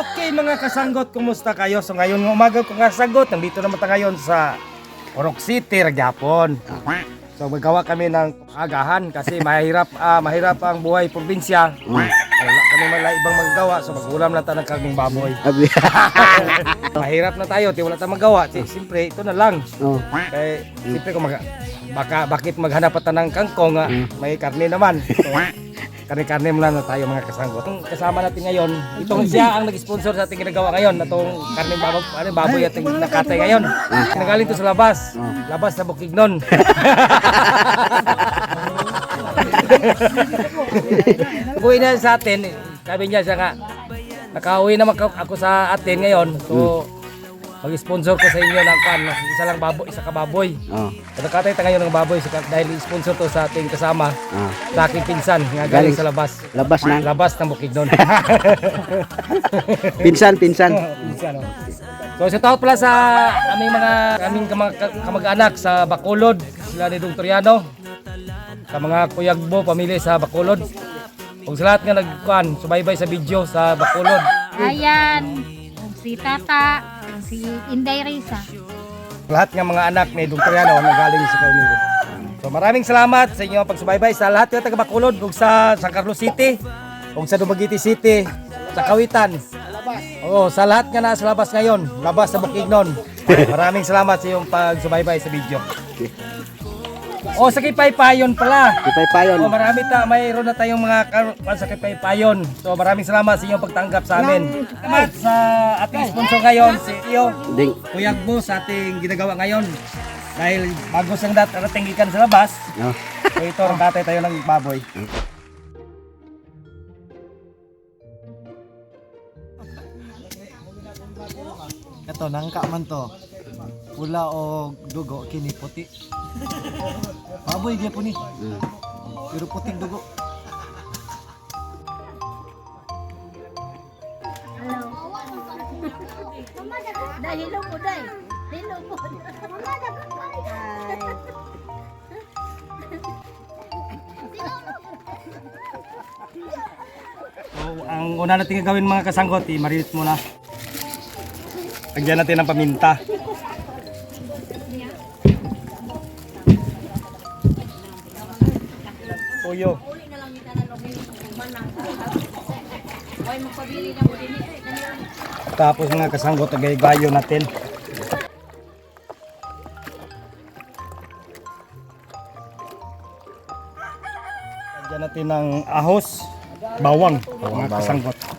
Okay mga kasanggot, kumusta kayo? So ngayon ng umaga ko kasanggot, nandito naman tayo ngayon sa Orok City, Ragyapon. So magawa kami ng agahan kasi mahirap ah, mahirap ang buhay probinsya. Wala kami wala ibang magagawa, so magulam lang tayo ng karning baboy. Abi. mahirap na tayo, di wala tayong magawa. Si- Siyempre, ito na lang. oh. Kaya siyempre kung mag baka bakit maghanap pa tayo ng kangkong nga may karne naman. So, karne-karne muna na tayo mga kasanggot. Ang kasama natin ngayon, itong siya ang nag-sponsor sa ating ginagawa ngayon, na itong karne baboy, ano, baboy ating nakatay ngayon. Nagaling to sa labas, labas sa Bukignon. Uwi na sa atin, sabi niya siya nga, nakauwi naman ako sa atin ngayon, so mag-sponsor ko sa inyo ng kan, isa lang baboy, isa ka baboy. Oh. So, nakatay tayo ng baboy sa- dahil sponsor to sa ating kasama, Ah. sa aking pinsan, nga galing Galing. sa labas. Labas na. Labas ng Bukidnon. Pinsan, pinsan. Pinsan, oh. So sa taot pala sa aming mga aming kamag- kamag-anak sa Bacolod, sila ni Dong Toriano, sa mga kuyagbo, pamilya sa Bacolod. Kung sa lahat nga nagkuhan, subaybay sa video sa Bacolod. Ayan, si Tata, si Inday Risa. lahat ng mga anak ni Dong Toriano na galing sa kanila. So maraming salamat sa inyong pagsubaybay sa lahat ng taga Bacolod ug sa San Carlos City, ug sa Dumaguete City, sa Kawitan. Oo, sa lahat nga nasa labas ngayon, labas sa Bukidnon. Maraming salamat sa iyong pagsubaybay sa video. O sa Kipaypayon pala. Ipay payon. O marami ta, mayroon na tayong mga kar- sa Kipaypayon. So maraming salamat sa inyong pagtanggap sa amin. Salamat sa ating sponsor ngayon, si Tio. Ding. Kuyag mo sa ating ginagawa ngayon. Dahil bago sang dat rating ikan sa labas, Oh. so ito rakatay tayo ng baboy. Ito, nangka man to. Pula o dugo, kini puti. Baboy dia po ni. Pero puting dugo. Dahil hello po, Day. Hello po. So ang una natin gagawin mga kasanggot, i-marinate muna. Lagyan natin ng paminta. Tuyo. Tapos mga kasanggot, tagay-gayo natin. Lagyan natin ng ahos, bawang, mga kasanggot.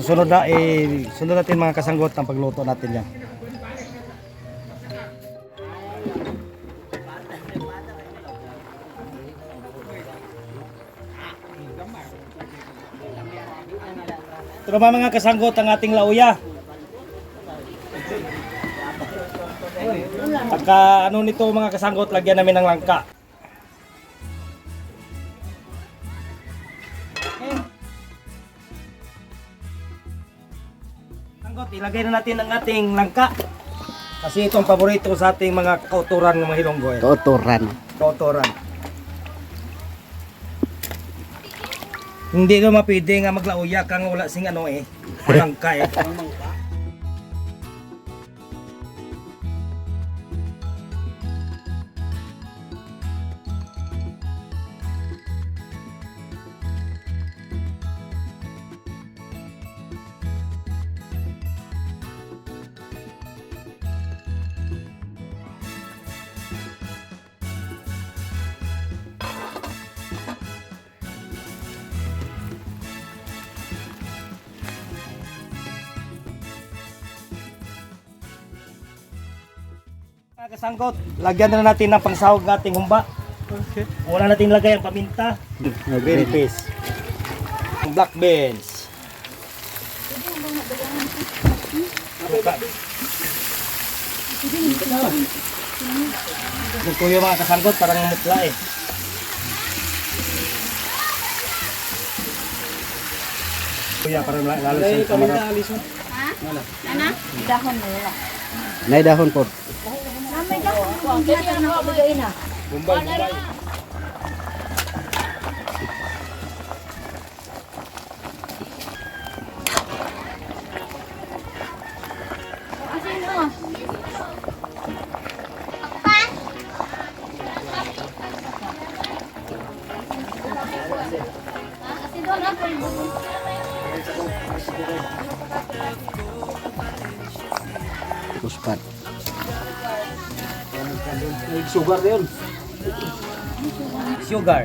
Susunod na, eh, sunod natin mga kasanggot ang pagluto natin yan. Ito naman mga kasanggot ang ating lauya. Pagka ano nito mga kasanggot, lagyan namin ng langka. Kasanggot, ilagay na natin ang ating langka. Kasi itong paborito sa ating mga kauturan ng mga hilonggo. Eh. Tuturan. Kauturan. Hindi na mapwede nga maglauya kang wala sing ano eh. Langka eh. Kasanggot, lagyan na natin ng pangsahog ng ating humba. Okay. Una natin lagay ang paminta, green peas, ang black beans. Ito yung mga kasanggot, parang mutla eh. Kuya, parang lalo sa kamera. Ana? Dahon na wala. Nay dahon po. Dahon. Ang ginatag ng kabigay na. Asin mo. Asin doon na. Puspat. Sugar yun. Sugar.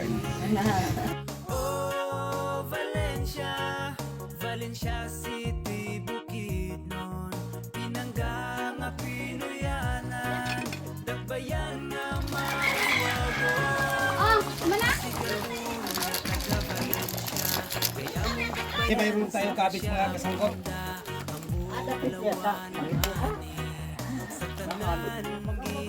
Oh, mana? Eh, mayroon tayong kabit mga kasangkot.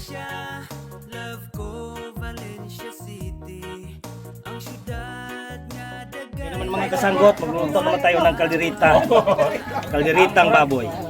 Yan naman mga kasanggot, magluluto naman tayo ng kalderita. Kalderitang baboy.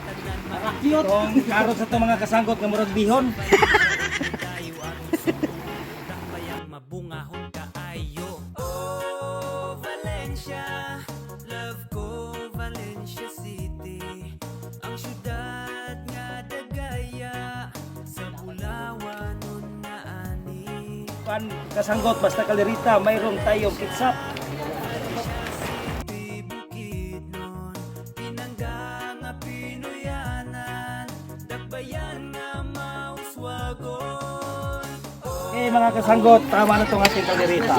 Kung karot sa mga kasanggot nga murag bihon. Kan kasanggot basta kalderita, mayroon tayong ketchup. Eh mga kasanggot, tama na itong ating kalderita.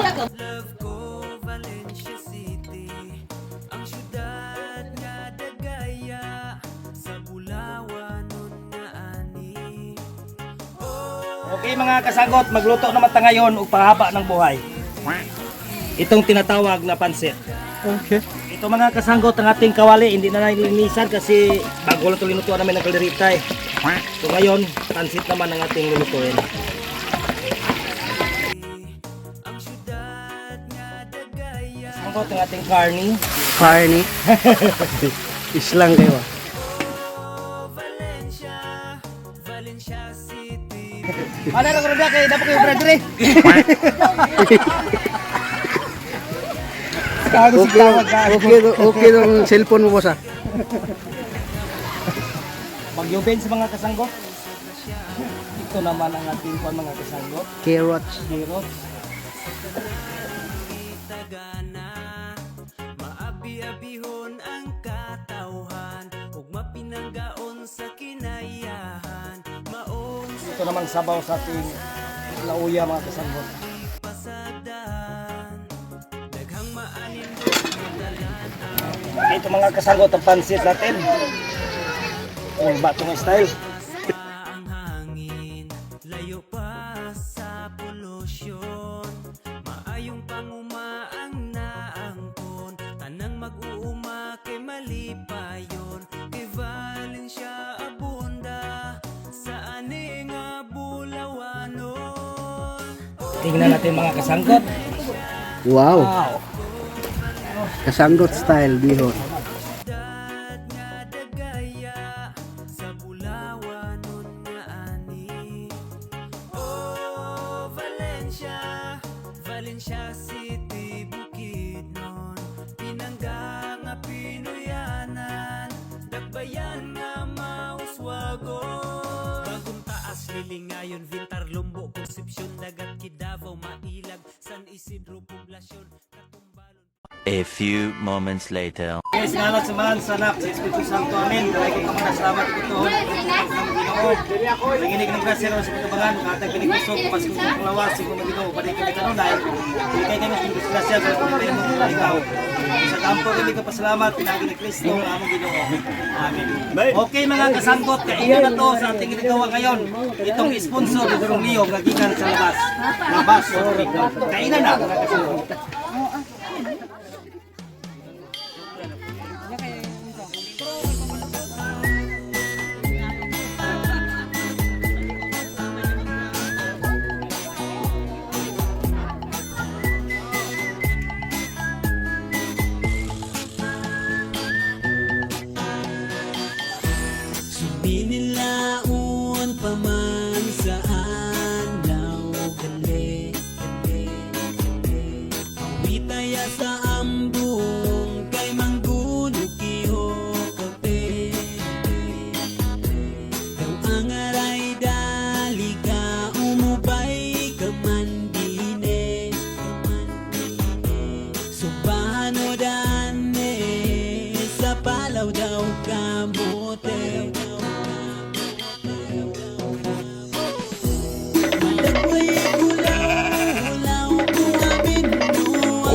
Okay mga kasanggot, magluto naman ta ngayon ug pahaba ng buhay. Itong tinatawag na pansit. Okay. Ito mga kasanggot ang ating kawali, hindi na nilinisan kasi bago lang ito linutuan namin ng kalderita eh. So ngayon, pansit naman ang ating lulutuin. Kasanggot ang ating karni. Carne. Islang kayo. ah. Ano na kung kay dapat kayo brother eh. Kano Okay, okay, okay ng cellphone mo boss ah. Magyubin sa mga kasanggot. Ito naman ang ating mga kasanggot. Carrots. Carrots. Ito namang sabaw sa ating lauya mga kasanggot. Ito mga kasanggot ang pansit natin. Full batong style. Tingnan natin mga kasangkot. Wow. Wow. Kasanggot style bihon. Valencia City, Bukidnon Pinangga nga Pinoyanan Dagbayan nga mauswagon Bagong taas, lilingayon, Vintar, Lumbo, Concepcion, Dagat, Kidavaw, Mailag, San Isidro, Katumbalon A few moments later. Yes, ngalan sa man sa anak sa Espiritu Santo. Amen. Dalay ko mga salamat ko to. Ginoo. Naginig ng grasya ron sa katabangan. Katag pinigusok. Pas kong kong lawas. Siguro na ginoo. Paday kami kanunay. Hindi kayo kami kong grasya. Sa kong mo ikaw. Sa kampo kami ka pasalamat. Pinagi ni Kristo. Ang among ginoo. Amen. Okay mga kasangkot. Kainan na to sa ating ginagawa ngayon. Itong sponsor ni Durong Leo. Gagikan sa labas. Labas. Kainan na mga kasangkot.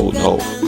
Oh no